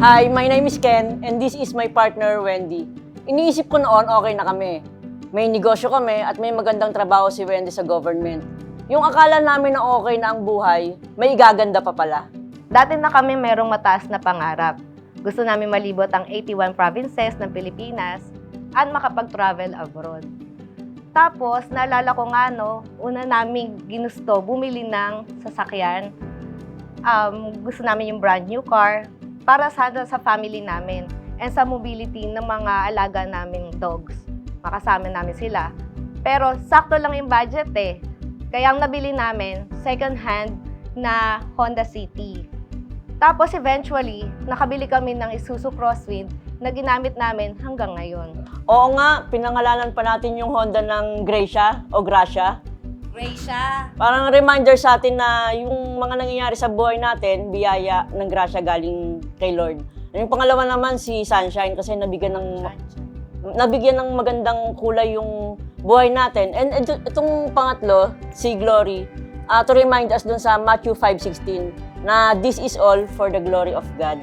Hi, my name is Ken and this is my partner Wendy. Iniisip ko noon okay na kami. May negosyo kami at may magandang trabaho si Wendy sa government. Yung akala namin na okay na ang buhay, may igaganda pa pala. Dati na kami merong mataas na pangarap. Gusto namin malibot ang 81 provinces ng Pilipinas at makapag-travel abroad. Tapos, naalala ko nga, no, una namin ginusto bumili ng sasakyan. Um, gusto namin yung brand new car para sa, sa family namin and sa mobility ng mga alaga naming dogs. Makasama namin sila. Pero sakto lang yung budget eh. Kaya ang nabili namin, second hand na Honda City. Tapos eventually, nakabili kami ng Isuzu Crosswind na ginamit namin hanggang ngayon. Oo nga, pinangalanan pa natin yung Honda ng Gracia o Gracia. Gracia! Parang reminder sa atin na yung mga nangyayari sa buhay natin, biyaya ng Gracia galing kay Lord. Yung pangalawa naman si Sunshine kasi nabigyan ng nabigyan ng magandang kulay yung buhay natin. And ito, itong pangatlo, si Glory, ah, to remind us dun sa Matthew 5.16 na this is all for the glory of God.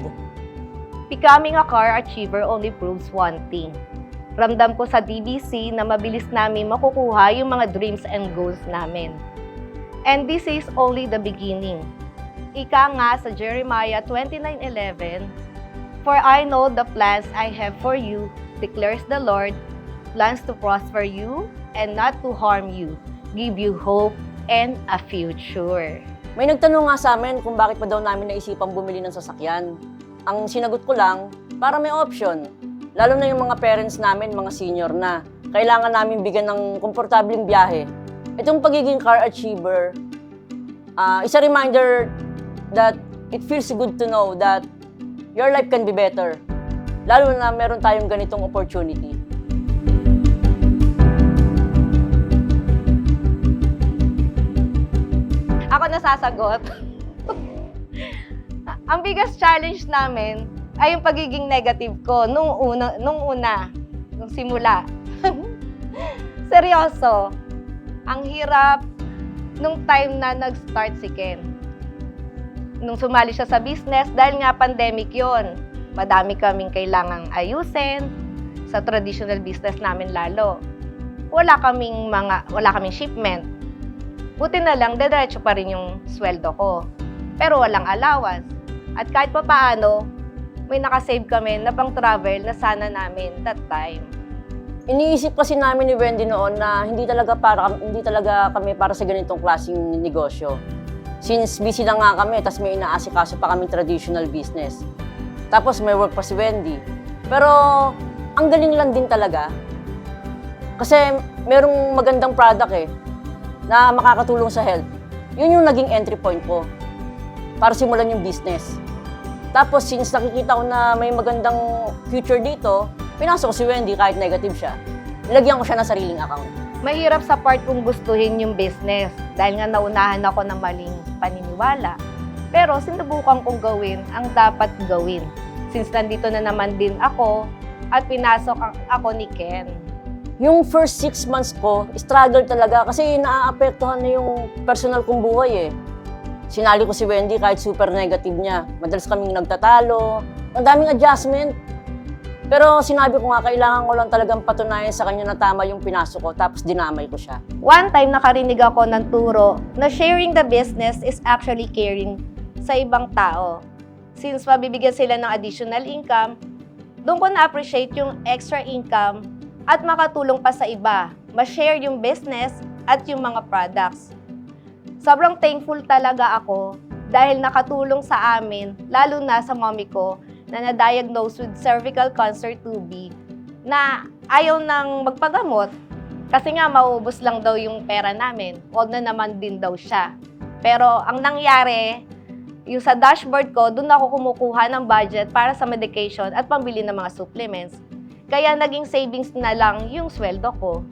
Becoming a car achiever only proves one thing. Ramdam ko sa DBC na mabilis namin makukuha yung mga dreams and goals namin. And this is only the beginning. Ika nga sa Jeremiah 29.11, For I know the plans I have for you, declares the Lord, plans to prosper you and not to harm you, give you hope and a future. May nagtanong nga sa amin kung bakit pa daw namin naisipang bumili ng sasakyan. Ang sinagot ko lang, para may option. Lalo na yung mga parents namin, mga senior na. Kailangan namin bigyan ng komportabling biyahe. Itong pagiging car achiever, ah, is a reminder that it feels good to know that your life can be better. Lalo na meron tayong ganitong opportunity. Ako nasasagot. Ang biggest challenge namin ay yung pagiging negative ko nung una, nung una, nung simula. Seryoso. Ang hirap nung time na nag-start si Ken. Nung sumali siya sa business, dahil nga pandemic yon, madami kaming kailangang ayusin sa traditional business namin lalo. Wala kaming mga, wala kaming shipment. Buti na lang, dediretso pa rin yung sweldo ko. Pero walang allowance. At kahit pa paano, may nakasave kami na pang travel na sana namin that time. Iniisip kasi namin ni Wendy noon na hindi talaga para hindi talaga kami para sa ganitong klaseng negosyo. Since busy lang nga kami, tas may inaasikaso pa kaming traditional business. Tapos may work pa si Wendy. Pero ang galing lang din talaga. Kasi merong magandang product eh na makakatulong sa health. Yun yung naging entry point ko para simulan yung business. Tapos since nakikita ko na may magandang future dito, pinasok ko si Wendy kahit negative siya. Nilagyan ko siya ng sariling account. Mahirap sa part kung gustuhin yung business dahil nga naunahan ako ng maling paniniwala. Pero sinubukan kong gawin ang dapat gawin. Since nandito na naman din ako at pinasok ako ni Ken. Yung first six months ko, struggle talaga kasi naaapektuhan na yung personal kong buhay eh. Sinali ko si Wendy kahit super negative niya. Madalas kaming nagtatalo, ang daming adjustment. Pero sinabi ko nga, kailangan ko lang talagang patunayan sa kanya na tama yung pinasok ko, tapos dinamay ko siya. One time nakarinig ako ng turo na sharing the business is actually caring sa ibang tao. Since mabibigyan sila ng additional income, doon ko na-appreciate yung extra income at makatulong pa sa iba. Ma-share yung business at yung mga products. Sobrang thankful talaga ako dahil nakatulong sa amin, lalo na sa mommy ko, na na-diagnose with cervical cancer 2B na ayaw nang magpagamot kasi nga mauubos lang daw yung pera namin. Huwag na naman din daw siya. Pero ang nangyari, yung sa dashboard ko, doon ako kumukuha ng budget para sa medication at pambili ng mga supplements. Kaya naging savings na lang yung sweldo ko.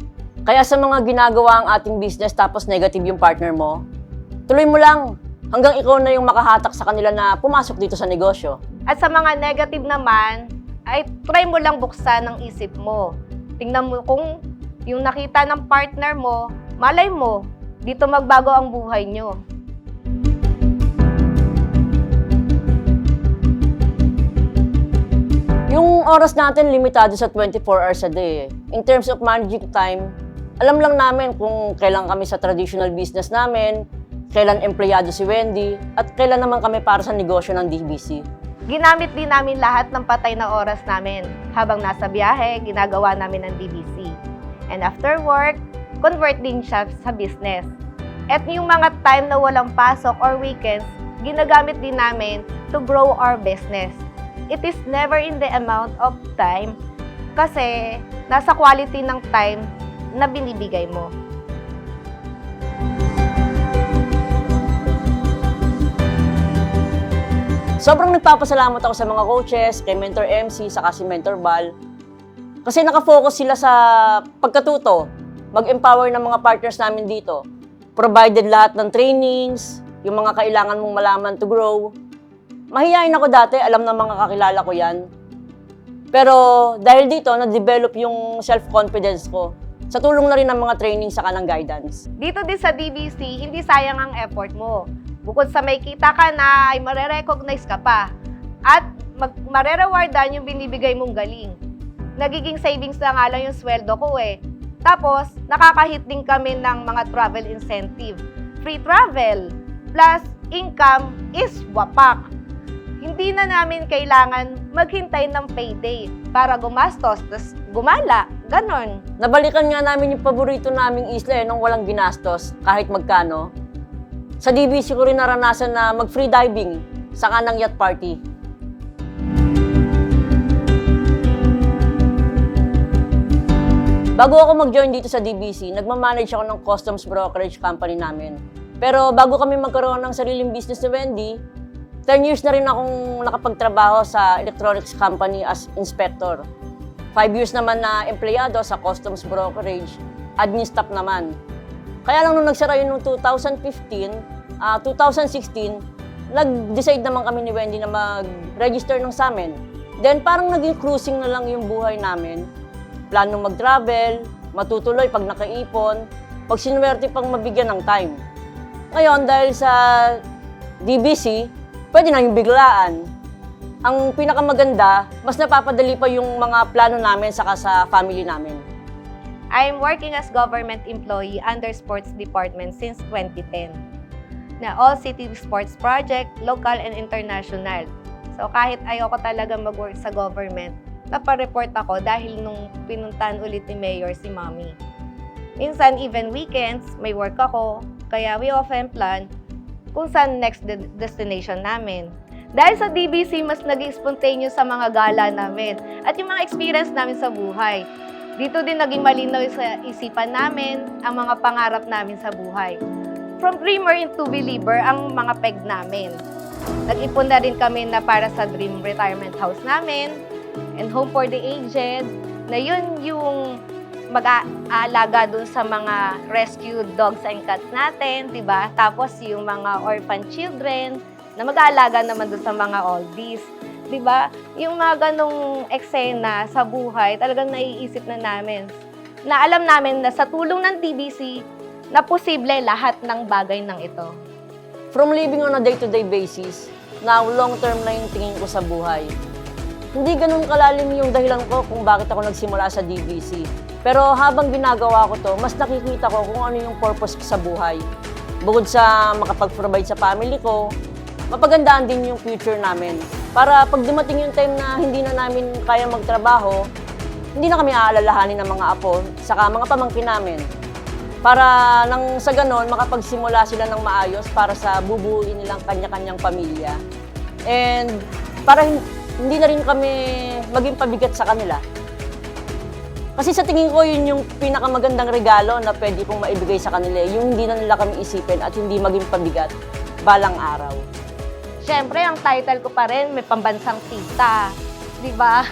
Kaya sa mga ginagawa ang ating business tapos negative yung partner mo, tuloy mo lang hanggang ikaw na yung makahatak sa kanila na pumasok dito sa negosyo. At sa mga negative naman, ay try mo lang buksan ang isip mo. Tingnan mo kung yung nakita ng partner mo, malay mo, dito magbago ang buhay nyo. Yung oras natin limitado sa 24 hours a day. In terms of managing time, alam lang namin kung kailan kami sa traditional business namin, kailan empleyado si Wendy, at kailan naman kami para sa negosyo ng DBC. Ginamit din namin lahat ng patay na oras namin. Habang nasa biyahe, ginagawa namin ng DBC. And after work, convert din siya sa business. At yung mga time na walang pasok or weekends, ginagamit din namin to grow our business. It is never in the amount of time kasi nasa quality ng time na binibigay mo. Sobrang nagpapasalamat ako sa mga coaches, kay Mentor MC, saka si Mentor Bal. Kasi nakafocus sila sa pagkatuto, mag-empower ng mga partners namin dito. Provided lahat ng trainings, yung mga kailangan mong malaman to grow. Mahihayin ako dati, alam ng mga kakilala ko yan. Pero dahil dito, na-develop yung self-confidence ko. Sa tulong na rin ng mga training sa kanang guidance. Dito din sa DBC, hindi sayang ang effort mo. Bukod sa may kita ka na, ay marerecognize ka pa. At mag marerewardan yung binibigay mong galing. Nagiging savings na nga lang yung sweldo ko eh. Tapos, nakakahit din kami ng mga travel incentive. Free travel, plus income is wapak. Hindi na namin kailangan maghintay ng payday para gumastos, tas gumala, ganon. Nabalikan nga namin yung paborito naming isla eh, nung walang ginastos, kahit magkano. Sa DBC ko rin naranasan na mag-free diving sa kanang yacht party. Bago ako mag-join dito sa DBC, nagmamanage ako ng customs brokerage company namin. Pero bago kami magkaroon ng sariling business ni Wendy, 10 years na rin akong nakapagtrabaho sa electronics company as inspector. 5 years naman na empleyado sa customs brokerage, admin staff naman. Kaya lang nung nagsara yun noong 2015, ah, 2016, nag-decide naman kami ni Wendy na mag-register ng sa amin. Then parang naging cruising na lang yung buhay namin. Planong mag-travel, matutuloy pag nakaipon, pag sinuwerte pang mabigyan ng time. Ngayon, dahil sa DBC, pwede na yung biglaan. Ang pinakamaganda, mas napapadali pa yung mga plano namin saka sa family namin. I'm working as government employee under sports department since 2010. Na all city sports project, local and international. So kahit ayoko talaga mag-work sa government, napareport ako dahil nung pinuntahan ulit ni Mayor si Mommy. Minsan, even weekends, may work ako, kaya we often plan kung saan next de- destination namin. Dahil sa DBC, mas naging spontaneous sa mga gala namin at yung mga experience namin sa buhay. Dito din naging malinaw sa isipan namin ang mga pangarap namin sa buhay. From dreamer into believer ang mga peg namin. Nag-ipon na rin kami na para sa dream retirement house namin and home for the aged na yun yung mag-aalaga dun sa mga rescued dogs and cats natin, di ba? Tapos yung mga orphan children na mag-aalaga naman dun sa mga oldies. Di ba? Yung mga ganong eksena sa buhay, talagang naiisip na namin. Na alam namin na sa tulong ng TBC, na posible lahat ng bagay ng ito. From living on a day-to-day basis, now long-term na yung tingin ko sa buhay. Hindi ganun kalalim yung dahilan ko kung bakit ako nagsimula sa DBC. Pero habang ginagawa ko to, mas nakikita ko kung ano yung purpose ko sa buhay. Bukod sa makapag-provide sa family ko, mapagandaan din yung future namin. Para pag dumating yung time na hindi na namin kaya magtrabaho, hindi na kami aalalahanin ng mga apo, saka mga pamangkin namin. Para nang sa ganon, makapagsimula sila ng maayos para sa bubuuin nilang kanya-kanyang pamilya. And para hin- hindi na rin kami maging pabigat sa kanila. Kasi sa tingin ko, yun yung pinakamagandang regalo na pwede kong maibigay sa kanila. Yung hindi na nila kami isipin at hindi maging pabigat balang araw. Siyempre, ang title ko pa rin, may pambansang tita. Di ba?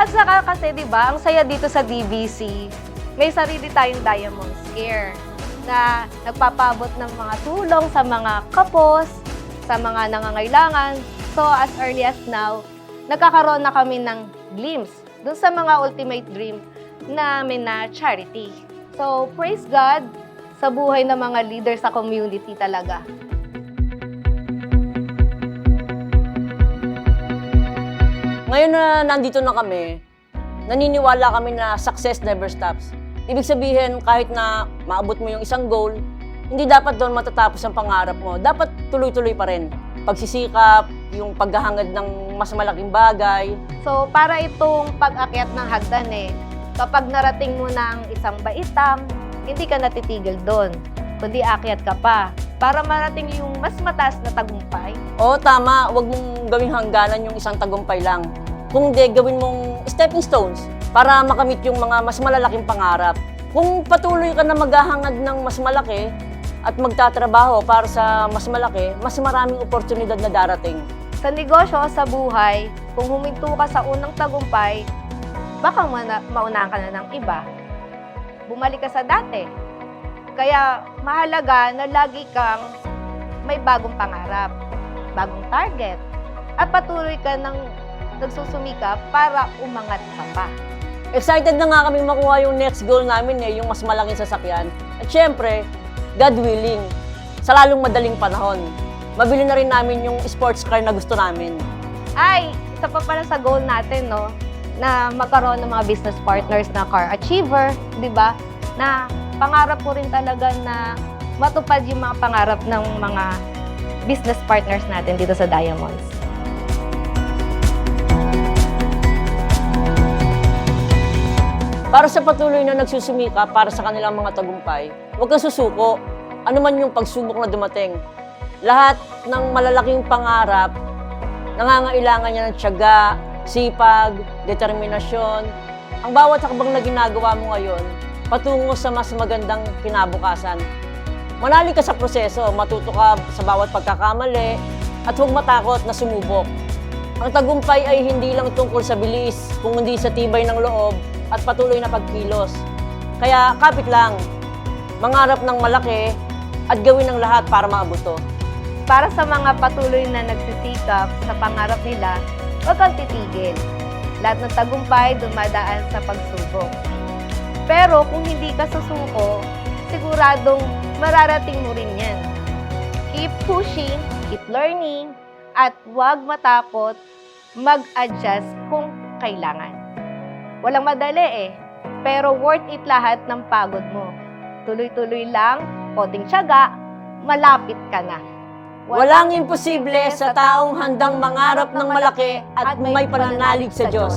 At saka kasi, di ba, ang saya dito sa DBC, may sarili tayong Diamond Scare na nagpapabot ng mga tulong sa mga kapos, sa mga nangangailangan. So, as early as now, nagkakaroon na kami ng glimpse dun sa mga ultimate dream namin na charity. So, praise God sa buhay ng mga leaders sa community talaga. Ngayon na nandito na kami, naniniwala kami na success never stops. Ibig sabihin, kahit na maabot mo yung isang goal, hindi dapat doon matatapos ang pangarap mo. Dapat tuloy-tuloy pa rin. Pagsisikap, yung paghahangad ng mas malaking bagay. So, para itong pag-akyat ng hagdan eh, kapag narating mo ang isang baitam, hindi ka natitigil doon, kundi akyat ka pa para marating yung mas mataas na tagumpay. Oo, tama. Huwag mong gawing hangganan yung isang tagumpay lang. Kung hindi, gawin mong stepping stones para makamit yung mga mas malalaking pangarap. Kung patuloy ka na maghahangad ng mas malaki at magtatrabaho para sa mas malaki, mas maraming oportunidad na darating. Sa negosyo sa buhay, kung huminto ka sa unang tagumpay, baka mana- maunahan ka na ng iba. Bumalik ka sa dati. Kaya mahalaga na lagi kang may bagong pangarap, bagong target, at patuloy ka ng nagsusumikap para umangat ka pa. Excited na nga kami makuha yung next goal namin eh, yung mas malaking sasakyan. At syempre, God willing, sa lalong madaling panahon, mabili na rin namin yung sports car na gusto namin. Ay, isa pa pala sa goal natin, no? Na magkaroon ng mga business partners na car achiever, di ba? Na pangarap ko rin talaga na matupad yung mga pangarap ng mga business partners natin dito sa Diamonds. Para sa patuloy na nagsusumika para sa kanilang mga tagumpay, huwag kang susuko. Ano man yung pagsubok na dumating. Lahat ng malalaking pangarap, nangangailangan niya ng tiyaga, sipag, determinasyon. Ang bawat hakbang na ginagawa mo ngayon, patungo sa mas magandang kinabukasan. Manali ka sa proseso, matuto ka sa bawat pagkakamali, at huwag matakot na sumubok. Ang tagumpay ay hindi lang tungkol sa bilis, kung hindi sa tibay ng loob at patuloy na pagkilos. Kaya kapit lang, mangarap ng malaki at gawin ang lahat para maabot to. Para sa mga patuloy na nagsisikap sa pangarap nila, huwag kang titigil. Lahat ng tagumpay dumadaan sa pagsubok. Pero kung hindi ka susuko, siguradong mararating mo rin yan. Keep pushing, keep learning, at huwag matakot mag-adjust kung kailangan. Walang madali eh, pero worth it lahat ng pagod mo. Tuloy-tuloy lang, konting tiyaga, malapit ka na. Walang imposible sa taong handang mangarap ng malaki at may pananalig sa Diyos.